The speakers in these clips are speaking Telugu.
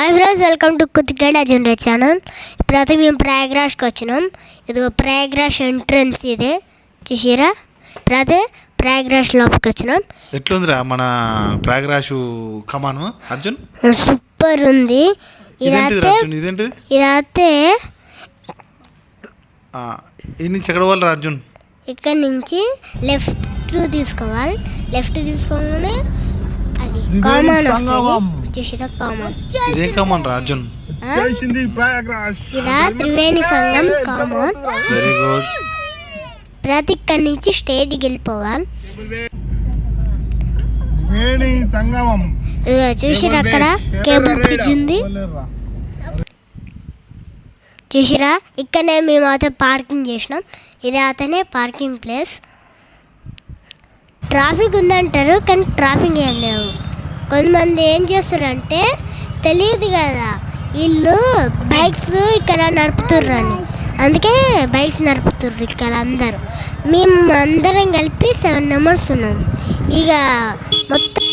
హాయ్ ఫ్రెండ్స్ వెల్కమ్ టు కుతికేడ్ అజెండా ఛానల్ ఇప్పుడైతే మేము ప్రయాగ్రాజ్కి వచ్చినాం. ఇదిగో ప్రయాగ్రాజ్ ఎంట్రన్స్ ఇదే. చూసిరా? ఇప్పుడైతే ప్రయాగ్రాజ్ లోపలికి వచ్చినాం. ఎట్లుందిరా మన ప్రాగరాశు కమాను? అర్జున్? సూపర్ ఉంది. ఇదైతే ఈ నుంచి ఎక్కడ పోవాలి అర్జున్? ఇక్కడ నుంచి లెఫ్ట్ తీసుకోవాలి లెఫ్ట్ తీసుకోగానే కామన్ వస్తుంది. చూసిరా కామన్. ఇదేం కమాన్ రా అర్జున్ చేసింది ప్రయాగ్రాజ్. ఇదా త్రివేణి సంఘం కామన్. వెరీ గుడ్ ప్రతి ఇక్కడి నుంచి స్టేట్కి వెళ్ళిపోవాలి సంగమం చూసిరా అక్కడ? కేబుల్ బ్రిడ్జ్ ఉంది. చూసిరా? ఇక్కడనే మేము అయితే పార్కింగ్ చేసినాం. ఇది అతనే పార్కింగ్ ప్లేస్ ట్రాఫిక్ ఉందంటారు కానీ ట్రాఫిక్ ఏం లేవు. కొంతమంది ఏం చేస్తారంటే తెలియదు కదా వీళ్ళు బైక్స్ ఇక్కడ నడుపుతుర్రు అని అందుకే బైక్స్ నడుపుతుర్రు ఇక్కడ అందరు. మేము అందరం కలిపి సెవెన్ మెంబర్స్ ఉన్నాం. ఇక మొత్తం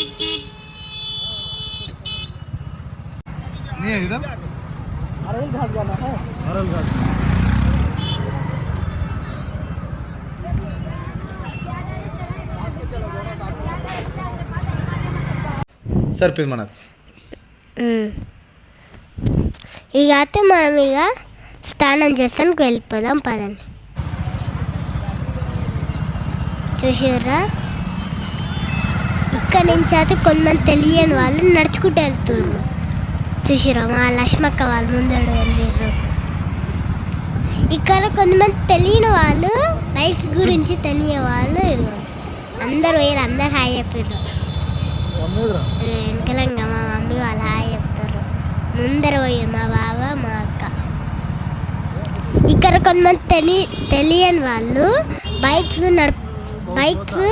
సరిపోయింది మనకు. ఇక అయితే మనం ఇక స్నానం చేస్తానికి వెళ్ళిపోదాం పదండి. చూసారా ఇక్కడ నుంచి అయితే కొంతమంది తెలియని వాళ్ళు నడుచుకుంటూ వెళ్తున్నారు చూసిరా మా లక్ష్మక్క వాళ్ళు ముందడు వెళ్ళారు ఇక్కడ కొంతమంది తెలియని వాళ్ళు రైస్ గురించి తెలియని వాళ్ళు అందరు వేరు అందరు హాయ్ చెప్పారు వెనకలంగా మా మమ్మీ వాళ్ళు హాయ్ చెప్తారు. ముందర పోయి మా బావ మా అక్క. ఇక్కడ కొంతమంది తెలి తెలియని వాళ్ళు బైక్స్ నడప బైక్స్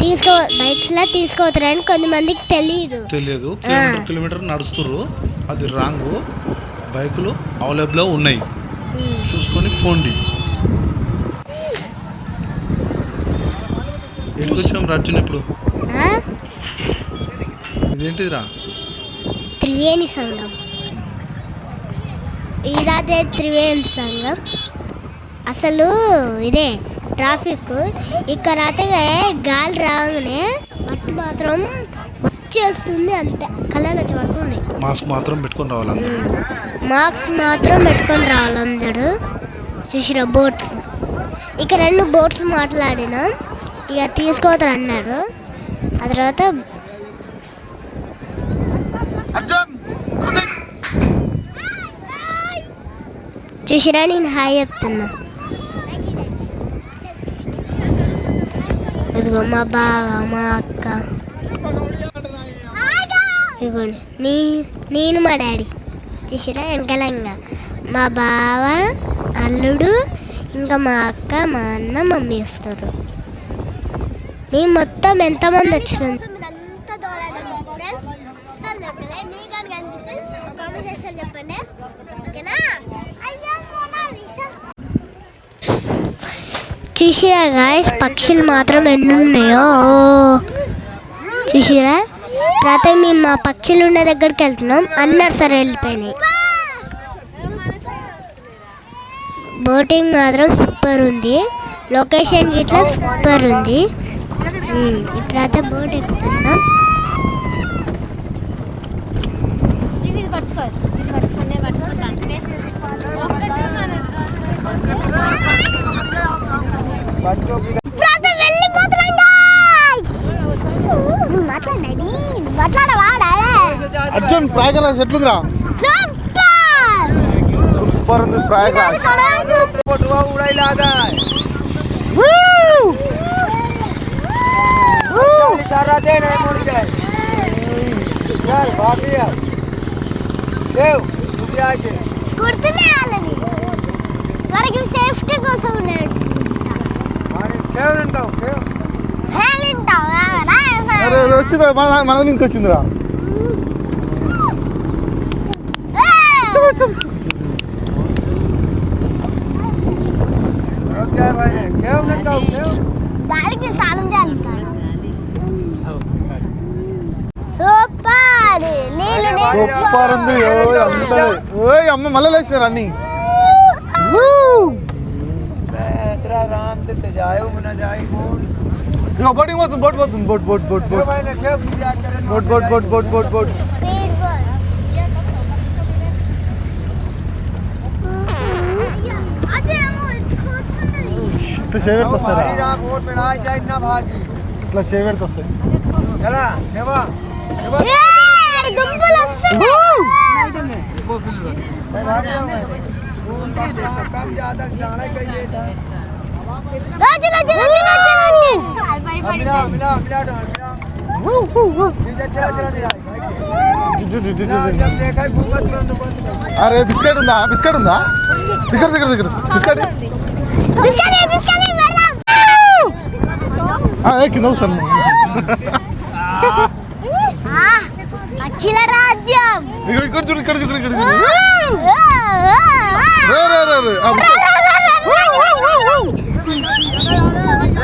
తీసుకో బైక్స్లా తీసుకోవతారని కొంతమందికి తెలియదు తెలియదు కిలోమీటర్ కిలోమీటర్ నడుస్తుర్రు. అది రాంగ్. బైకులు అవైలబుల్లో ఉన్నాయి. చూసుకొని పోండి ఎందుకు వచ్చినాం రా అర్జున్ ఇప్పుడు? ఆ? ఇదేంటిదిరా? త్రివేణి సంఘం. ఇదే త్రివేణి సంఘం. అసలు ఇదే ట్రాఫిక్. ఇక్కడ అయితే గాలి రాగానే మట్టి మాత్రం వచ్చేస్తుంది అంతే. కళ్ళలో పడుతుంది. మాస్క్ మాత్రం పెట్టుకొని రావాలి మార్క్స్ మాత్రం పెట్టుకొని రావాలి అందరూ. చూసిరా బోట్స్. ఇక రెండు బోట్స్ మాట్లాడినాం. ఇక తీసుకోవద్దు అన్నారు ఆ తర్వాత అర్జున్ చూసిరా నేను హాయ్ చెప్తున్నా. ఇదిగో మా బావ మా అక్క. ఇదిగోండి నీ నేను మా డాడీ. చూసిరా వెనకాలంగా. మా బావ అల్లుడు ఇంకా మా అక్క మా అన్న మమ్మీ వస్తారు. మేము మొత్తం ఎంతమంది వచ్చినాం? చూసిరా గాయస్ పక్షులు మాత్రం ఎన్నున్నాయో. చూసిరా? తర్వాత మేము మా పక్షులు ఉన్న దగ్గరికి వెళ్తున్నాం. అన్నారు సరే వెళ్ళిపోయినాయి. బోటింగ్ మాత్రం సూపర్ ఉంది. లొకేషన్ గిట్లా సూపర్ ఉంది. ఉమ్, ఇప్పుడైతే బోట్ ఎక్కుతున్నాం. ఇప్పుడైతే వెళ్ళిపోతున్నాం guys. మాట్లాడండి మాట్లాడవా అర్జున్ ప్రయాగరాజ్ ఎట్లుందిరా సూపర్ సూపర్ ఉంది ప్రయాగరాజ్ గుర్తునే వాళ్ళని వాడికి సేఫ్టీ కోసం ఉన్నాడు హేళింటావా? రా అసలు. అరే వచ్చిందిరా మన మన ఇంక వచ్చిందిరా ఏ! దానికి స్నానం చేయాలి సూపర్! ఉంది. ఓయ్ అమ్మ మళ్ళీ లేచినారు అన్ని ते जायो ना जाई बोट यो बोटिंग मत boat boat boat boat boat boat boat boat boat boat boat boat तो चेवर तो सर हरी रात बोट पे ना जाए ना भागी तो चेवर तो सर। चला देवा देवा। यार गंबल अस्सलाम नहीं देंगे वो फ़िल्म सर हरी रात बोट पे काम ज़्यादा जाना ही कहीं देता है। అరే బిస్కెట్ ఉందా? బిస్కెట్ ఉందా? దగ్గర దగ్గర దగ్గర బిస్కెట్? బిస్కెట్ బిస్కెట్ వెళ్దాం. ఆ, ఏ కింద వస్తాను రాజ్యం. ఇక్కడ చూడు ఇక్కడ చూడు ఇక్కడ చూడు. రే రే రే.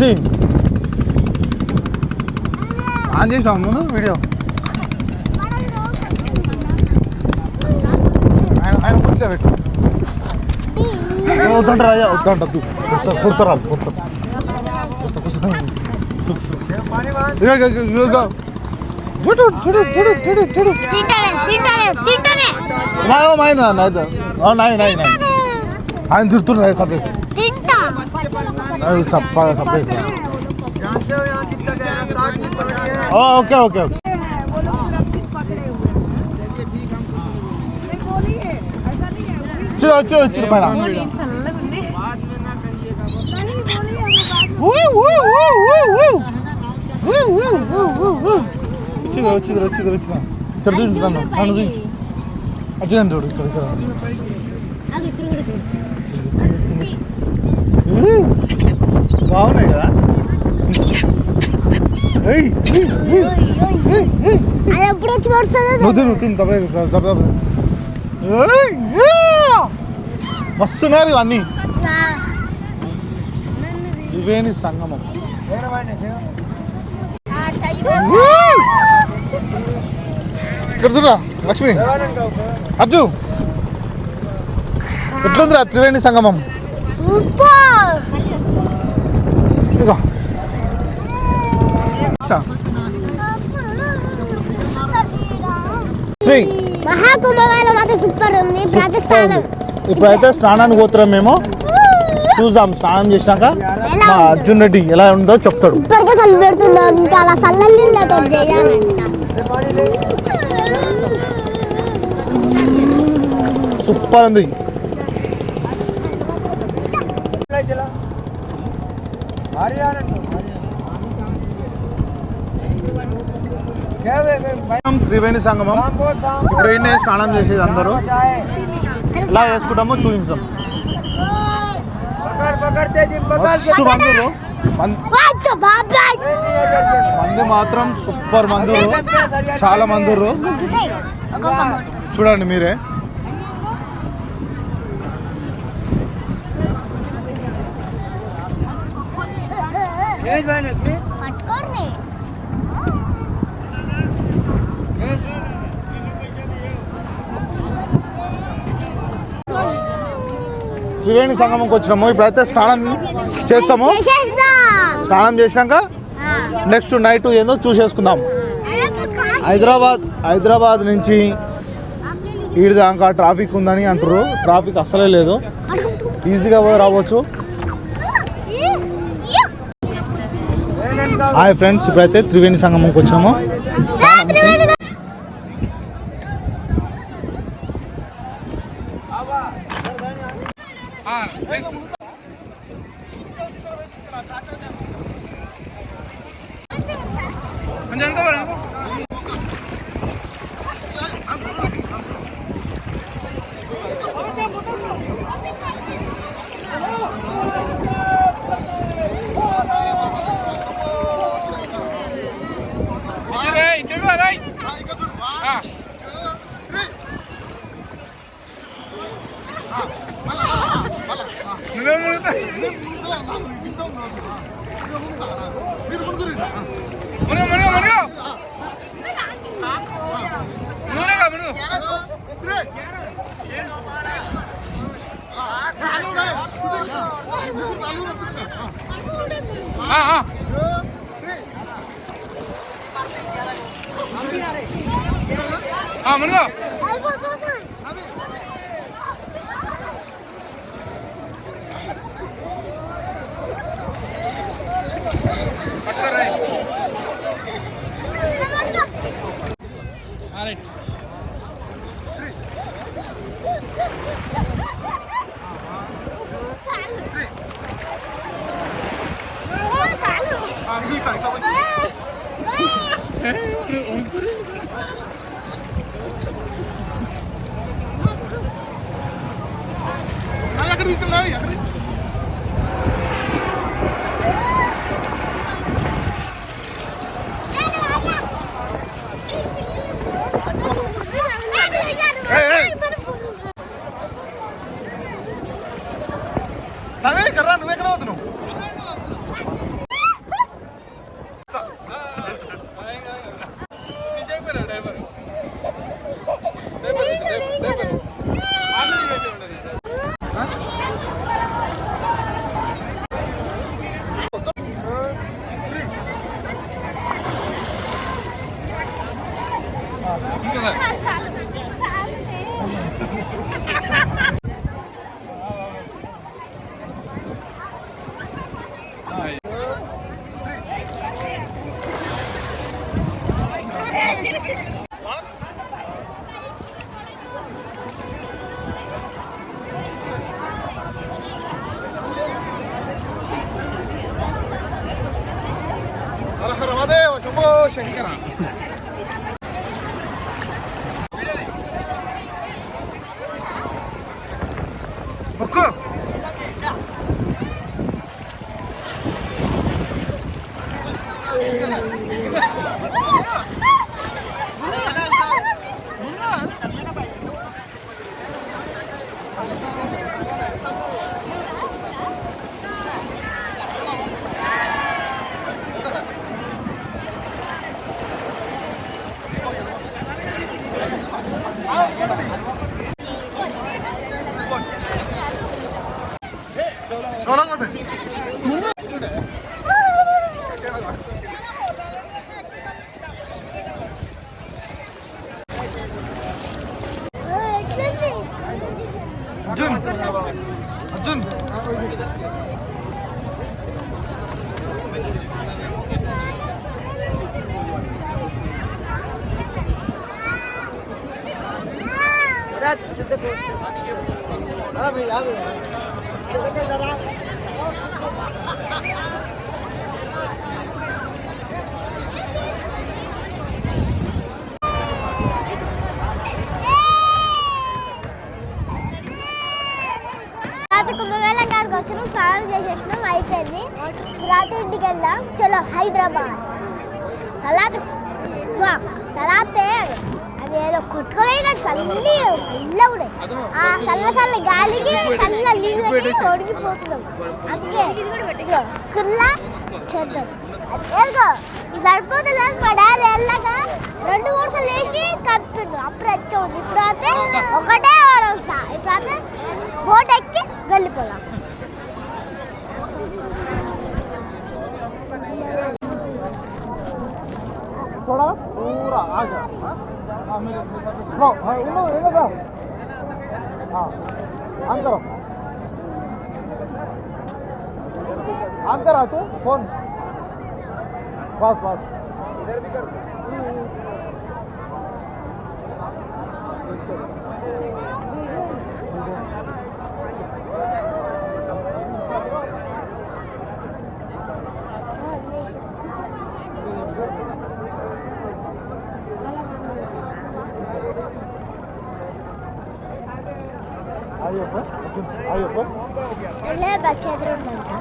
화이팅! 안에서 안 보는 비디오. ఆయన కూర్చోబెట్టు వద్దంట రాజా వద్దంట వద్దు కొత్తరా కొత్త కొత్త చూడు చూడు చూడు చూడు చూడు నాయో నాయన నాయన ఆయన తిడుతున్నాడు సపరేట్ సప్ప సపరేట్ जानते हो यहाँ कितना गहरा साठ फीट पकड़ है ఓకే ఓకే ఓకే हैं वो लोग सुरक्षित पकड़े हुए हैं चलिए ठीक हम कुछ नहीं बोलिए ऐसा नहीं है वो भी- వచ్చి వచ్చి వచ్చి పైన बाद में ना करिएगा नहीं बोलिए हमें बाद में ఊ, ఊ, ఊ, ఊ, ఊ. ఊ, ఊ, ఊ, ఊ, ఊ. వచ్చింది వచ్చింది వచ్చింది వచ్చిన ఇక్కడ చూడండి నన్ను నన్ను చూపించు అటు చూడు ఇక్కడ ఇక్కడ బాగున్నాయి కదా? నువ్వు నువ్వు తిని తప్ప తప్ప వస్తున్నారు ఇవన్నీ ఇవేని సంగమం. ఇక్కడ లక్ష్మి. అర్జు. ఎట్లుందిరా త్రివేణి సంగమం? ప్రతిష్టానం. ఇప్పుడైతే స్నానానికి పోతున్నాం మేము. చూద్దాం స్నానం చేసినాక మా అర్జున్ రెడ్డి ఎలా ఉందో చెప్తాడు. సూపర్ ఉంది. త్రివేణి సంగమం ఇప్పుడు ఏంటి స్నానం చేసేది అందరూ. ఇలా వేసుకుంటామో చూపిస్తాం. మస్తు మందు మాత్రం సూపర్ మందులు. చాలా మందులు. చూడండి మీరే. మహేష్ భాయ్ పట్టుకోండి త్రివేణి సంగమంకి వచ్చినాము. ఇప్పుడైతే స్నానం చేస్తాము. స్నానం చేసినాక నెక్స్ట్ నైట్ ఏందో చూసేసుకుందాం. హైదరాబాద్ హైదరాబాద్ నుంచి ఈడిదాకా ట్రాఫిక్ ఉందని అంటారు ట్రాఫిక్ అస్సలే లేదు. ఈజీగా రావచ్చు. హాయ్ ఫ్రెండ్స్ ఇప్పుడైతే త్రివేణి సంగమంకి వచ్చినాము ഷെങ്കറാണ് వచ్చినాం స్నానం చేసేసినాం అయిపోయింది. రాత్రి ఇంటికి వెళ్దాం. చలో హైదరాబాద్. అలా తర్వాత అది ఏదో కొట్టుకోలేదు అన్నీ చల్ల ఉండే ఆ చల్ల చల్ల గాలికి చల్ల నీళ్ళకి ఒడిగిపోతున్నాం అందుకే ఇదిగో, కుల్లా చేద్దాం ఏదో ఇది సరిపోతుంది మా డాడీ వెళ్ళగా రెండు మూడు సార్లు వేసి కప్పిండు అప్పుడు వచ్చి ఉంది ఇప్పుడు అయితే ఒకటే వారం సా ఇప్పుడు అయితే బోట్ ఎక్కి వెళ్ళిపోదాం थोड़ा पूरा आ जा हाँ। ऑन करो ऑन करा तू फ़ोन। बस बस। इधर भी कर أيوة لا بس يدرون منها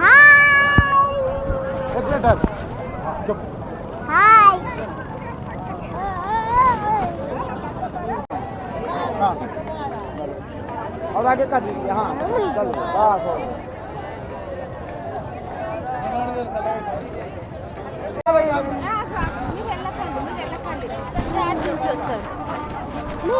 هاي هاي और आगे कर दीजिए हाँ चलो बस हो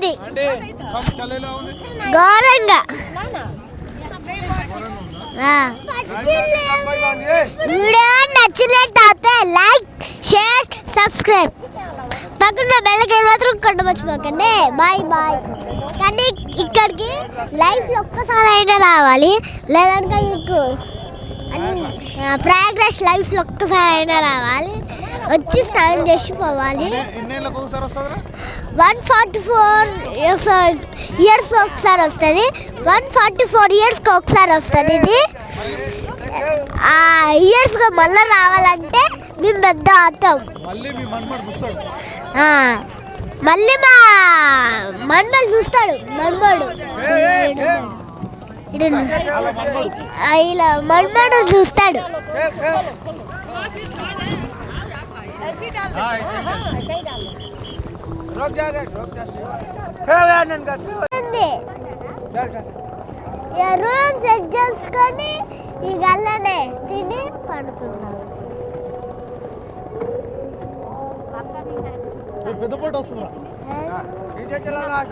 ఉంది. ఘోరంగా. వీడియో నచ్చినట్టయితే లైక్ షేర్ సబ్స్క్రైబ్. పక్కన బెల్లకి మాత్రం కొట్ట మర్చిపోకండి. Bye bye. కానీ ఇక్కడికి లైఫ్లో ఒక్కసారి అయినా రావాలి. లేదంటే మీకు ప్రోగ్రెస్ లైఫ్లో ఒక్కసారి అయినా రావాలి. వచ్చి స్నానం చేసి పోవాలి. One forty four years years ఒకసారి వస్తుంది. వన్ ఫార్టీ ఫోర్ ఇయర్స్కి ఒకసారి వస్తుంది ఇది. ఆ ఇయర్స్గా మళ్ళీ రావాలంటే మేము పెద్ద అవుతాం మళ్ళీ మీ మన్మడు చూస్తాడు. ఆ, మళ్ళీ మా మన్మడు ఇలా మన్మడు చూస్తాడు. रुक जा रे रुक जा खेल यार ननका ఉంది. चल चल ఇక రూమ్ సెట్ చేసుకొని ఈ గల్లనే తిని పడుకున్నాం పెద్ద పూట వస్తుందా पीछे चला लास्ट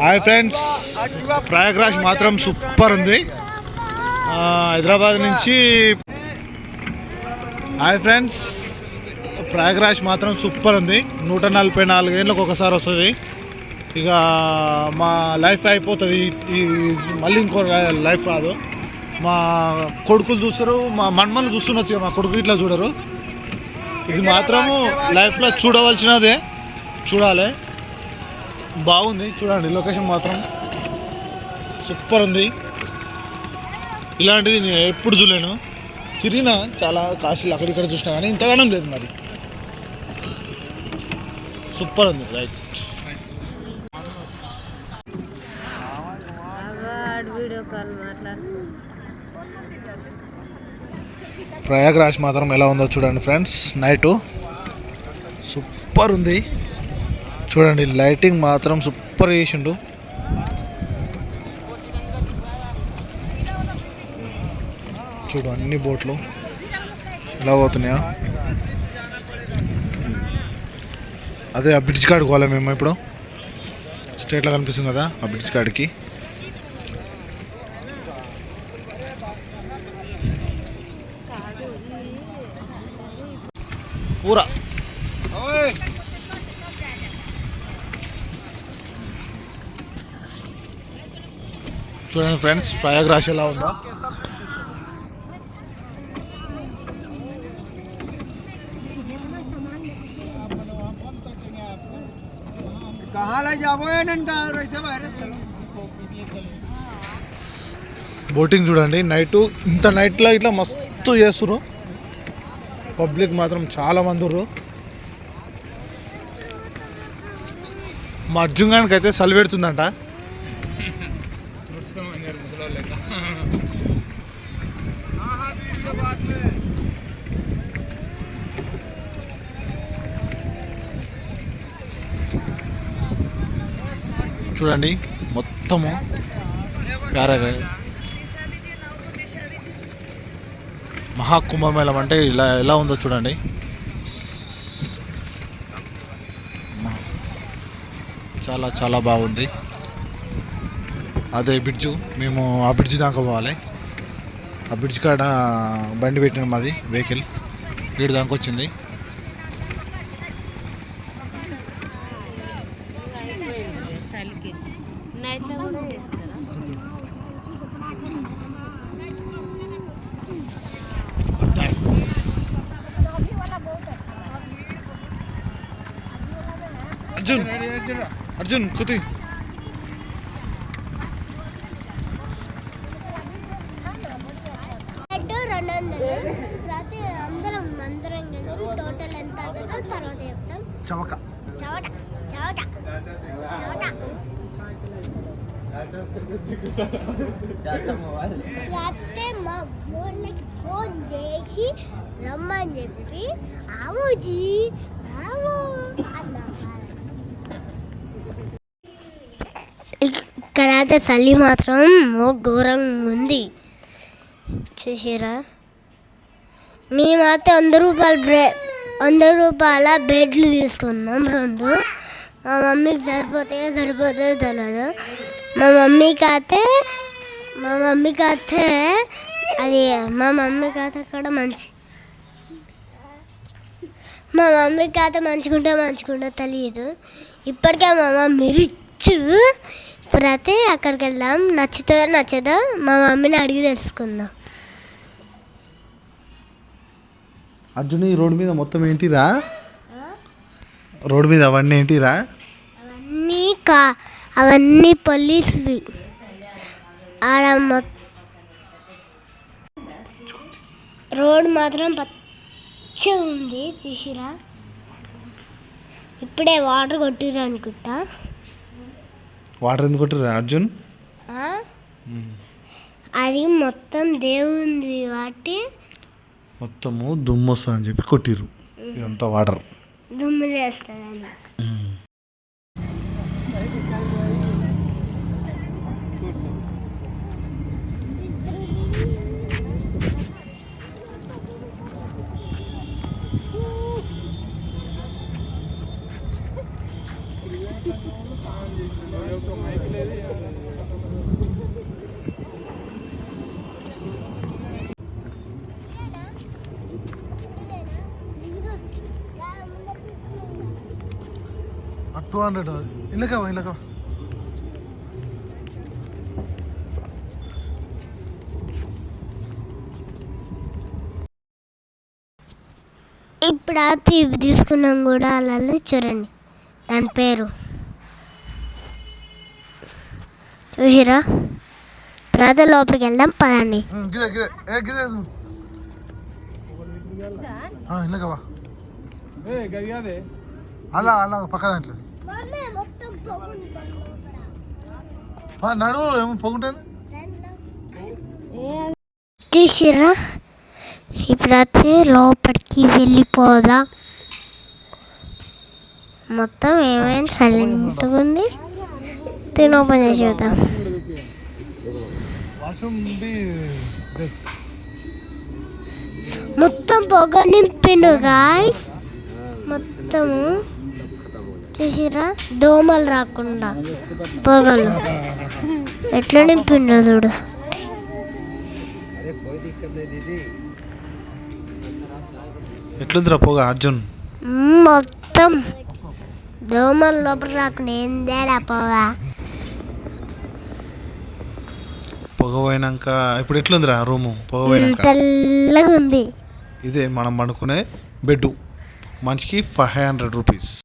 హాయ్ ఫ్రెండ్స్. ప్రయాగ్రాజ్ మాత్రం సూపర్ ఉంది. హైదరాబాద్ నుంచి హాయ్ ఫ్రెండ్స్. ప్రయాగ్రాజ్ మాత్రం సూపర్ ఉంది. నూట నలభై నాలుగు ఏళ్ళకి ఒకసారి వస్తుంది. ఇక మా లైఫ్ అయిపోతుంది. ఈ మళ్ళీ ఇంకో లైఫ్ రాదు. మా కొడుకులు చూస్తారు మా మన్మలు చూస్తుండొచ్చు ఇక మా కొడుకు ఇట్లా చూడరు. ఇది మాత్రము లైఫ్లో చూడవలసినదే. చూడాలి. బాగుంది. చూడండి లొకేషన్ మాత్రం సూపర్ ఉంది. ఇలాంటిది నేను ఎప్పుడు చూడలేను. తిరిగిన చాలా కాశీలు అక్కడిక్కడ చూసినా కానీ ఇంతగానం లేదు మరి. సూపర్ ఉంది రైట్. ప్రయాగరాజ్ మాత్రం ఎలా ఉందో చూడండి ఫ్రెండ్స్. నైటు సూపర్ ఉంది. చూడండి లైటింగ్ మాత్రం సూపర్ చేసిండు. చూడు అన్ని బోట్లు ఎలా పోతున్నాయా. అదే ఆ బ్రిడ్జ్ కాడుకోవాలి మేము ఇప్పుడు? స్టేట్లో కనిపిస్తుంది కదా ఆ బ్రిడ్జ్ కాడికి. కూర చూడండి ఫ్రెండ్స్ ప్రయాగరాజ్ ఎలా ఉందా బోటింగ్ చూడండి. నైట్ ఇంత నైట్లో ఇట్లా మస్తు చేస్తున్నారు పబ్లిక్ మాత్రం చాలా మంది ఉర్రు. మా అర్జున్ గానికి అయితే సలి పెడుతుందంట. చూడండి మొత్తము. ప్యారాగా మహాకుంభమేళం అంటే ఇలా ఎలా ఉందో చూడండి. చాలా చాలా బాగుంది. అదే బ్రిడ్జు మేము ఆ బ్రిడ్జ్ దాకా పోవాలి. ఆ బ్రిడ్జ్ కాడ బండి పెట్టిన మాది వెహికల్. వీడి దాకా వచ్చింది చలికి నైట్లో కూడా చేస్తారా అర్జున్. అర్జున్ కుతి. రెండు వందలు. ప్రతి అందరం అందరం కలిపి టోటల్ ఎంత అవుతుందో తర్వాత చెప్తాం. చవక. చవట చవట మా ఫోన్లకి ఫోన్ చేసి రమ్మని చెప్పి ఆమోజీ రాము అన్నా ఇక్కడ అయితే చలి మాత్రం ఓ ఘోరంగా ఉంది చూసిరా మేమైతే వంద రూపాయల బ్రె వంద రూపాయల బెడ్లు తీసుకున్నాం రెండు. మా మమ్మీకి సరిపోతాయో సరిపోతాయో తెలియదు మా మమ్మీకి అయితే మా మమ్మీకి అయితే అది మా మమ్మీకి అయితే కూడా మంచి మా మమ్మీకి అయితే మంచుకుంటే మంచుకుంటే తెలియదు ఇప్పటికే మా మమ్మీ రిచ్ ఇప్పుడైతే అక్కడికి వెళ్దాం. నచ్చుతుందో నచ్చదో మా మమ్మీని అడిగి తెలుసుకుందాం. అర్జున్ ఈ రోడ్డు మీద మొత్తం ఏంటిరా? రోడ్డు మీద అవన్నీ ఏంటిరా? అవన్నీ కా అవన్నీ పోలీసువి. ఆడ రోడ్ మాత్రం పచ్చ ఉంది. చూసిరా? ఇప్పుడే వాటర్ కొట్టిరు అనుకుంటా. వాటర్ ఎందుకు కొట్టిరా అర్జున్? అది మొత్తం దేవుంది కాబట్టి మొత్తము దుమ్ము అని చెప్పి కొట్టిర్రు. ఇదంతా వాటర్. దుమ్ము లేస్తుందని టూ హండ్రెడ్ ఇల్లకా ఇల్లకా ఇప్పుడు ఇవి తీసుకున్నాం కూడా అలా చూడండి. దాని పేరు. చూసిరా? తర్వాత లోపలికి వెళ్దాం పదండి. అలా అలా పక్క దాంట్లో. నడు ఏమో పొగుంటుంది. చూసిరా ఇప్పుడైతే లోపలికి వెళ్ళిపోదా. మొత్తం ఏమైనా సైలెంట్గా ఉంది. తిని ఓపెన్ చేసి చూద్దాం. మొత్తం పొగ నింపిండు గాయస్ మొత్తము. చూసిరా దోమలు రాకుండా. పొగలు. ఎట్లా నింపిండో చూడు. ఎట్లుందిరా పోగా అర్జున్? మొత్తం. దోమలు లోపల రాకుండా ఏం తేడా పొగ? పొగ పోయినాక ఇప్పుడు ఎట్లుందిరా రూము? పొగ పోయినాక? తెల్లగా ఉంది ఇదే మనం పండుకునే బెడ్ మనిషికి ఫైవ్ హండ్రెడ్ రూపీస్.